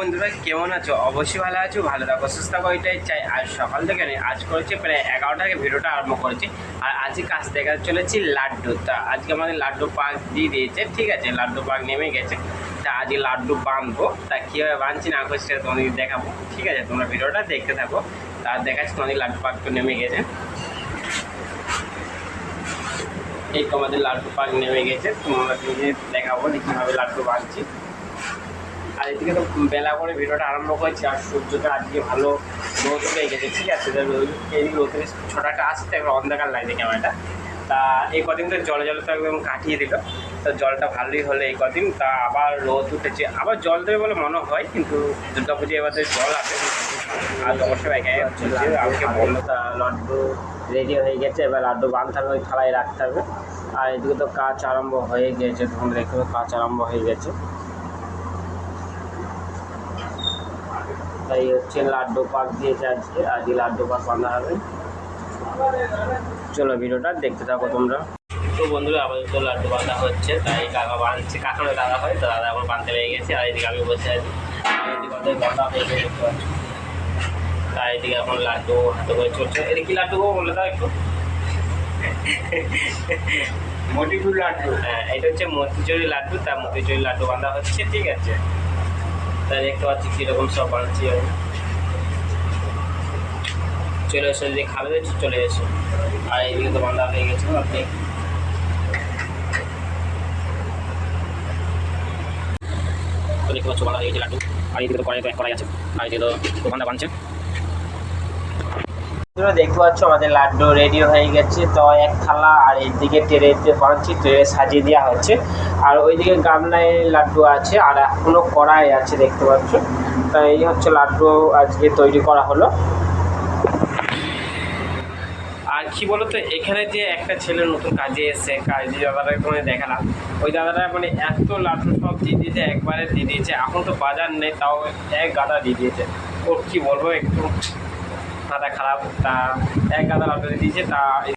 বন্ধুরা, কেমন আছো? অবশ্যই ভালো আছো, ভালো থাকো, সুস্থ থাকো, এটাই চাই। আজ সকাল থেকে নয় আজ করেছি প্রায় থেকে ভিডিওটা আরম্ভ করেছি। আর আজকে কাজ দেখা চলেছি লাড্ডু। তা আজকে আমাদের লাড্ডু পাক দিয়ে দিয়েছে, ঠিক আছে? লাড্ডু পাক নেমে গেছে। তা আজকে লাড্ডু বাঁধবো তা কীভাবে বাঁধছি না করছি সেটা তোমাদের দেখাবো, ঠিক আছে? তোমরা ভিডিওটা দেখতে থাকো। তা দেখাচ্ছি তোমাদের লাড্ডু পাক তো নেমে গেছে। এই তো আমাদের লাড্ডু পাক নেমে গেছে। তোমরা নিজে দেখাবো যে কীভাবে লাড্ডু বাঁধছি আর এদিকে তো বেলা করে ভিডিওটা আরম্ভ করেছি, আর সূর্যটা আজকে ভালো রোদ উঠে গেছে ঠিক আছে এই রোদের ছটাটা আসতে একবার অন্ধকার লাগছে ক্যামেরাটা তা এই কদিন তো জলে জলে তো একদম কাটিয়ে দিল। তো জলটা ভালোই হলো এই কদিন। তা আবার রোদ উঠেছে। আবার জল দেবে বলে মনে হয়, কিন্তু দুর্গা পুজো এবার জল আসে আর অবশ্যই একে আমাকে বলল, তা লাড্ডু রেডি হয়ে গেছে, এবার লাড্ডু বাঁধতে হবে, ওই থালায় রাখতে হবে। আর এদিকে তো কাজ আরম্ভ হয়ে গেছে দেখতে পাবে কাজ আরম্ভ হয়ে গেছে। তাই হচ্ছে লাড্ডু পাক দিয়েছে আজকে আজকে লাড্ডু পাক বাঁধা হবে। চলো ভিডিওটা দেখতে থাকো তোমরা। তো বন্ধুরা আপাতত লাড্ডু বাঁধা হচ্ছে তাই কাকা বাঁধছে কাকানো দাদা হয় তো দাদা এখন বাঁধতে লেগে গেছে আর এদিকে আমি বসে আছি। তাই এদিকে এখন লাড্ডু হাতে করে চলছে। এদিকে কি লাড্ডু বলে দাও একটু। মতিপুর লাড্ডু। হ্যাঁ এটা হচ্ছে মতিচুরি লাড্ডু তা মতিচুরি লাড্ডু বাঁধা হচ্ছে ঠিক আছে। তাই দেখতে পাচ্ছি কীরকম সব বানাচ্ছি আমি। চলে এসে যদি খাবে, চলে এসে। আর এইদিকে তো বাঁধা হয়ে গেছে আপনি? দেখতে পাচ্ছ বাঁধা হয়ে গেছে লাড্ডু। আর এইদিকে তো কড়াই কড়াই আছে। আর এইদিকে তো দোকানটা বানছে। তোমরা দেখতে পাচ্ছ, আমাদের লাড্ডু রেডি হয়ে গেছে। তো এক থালা আর এইদিকে ট্রেতে বানাচ্ছি ট্রে সাজিয়ে দেওয়া হচ্ছে। আর ওইদিকে গামলায় লাড্ডু আছে, আর এখনও কড়াই আছে, দেখতে পাচ্ছ। তো এই হচ্ছে লাড্ডু আজকে তৈরি করা হলো। আর কি বলতো, এখানে যে একটা ছেলে নতুন কাজে এসে কাজ দাদাটাকে তোমায় দেখালাম। ওই দাদাটা মানে এত লাড্ডু সব দিয়ে দিয়েছে, একবারে দিয়ে দিয়েছে। এখন তো বাজার নেই, তাও এক গাদা দিয়ে দিয়েছে। ওর কি বলব, একটু মাথা খারাপ তা এক গাদা দিয়ে দিয়েছে তা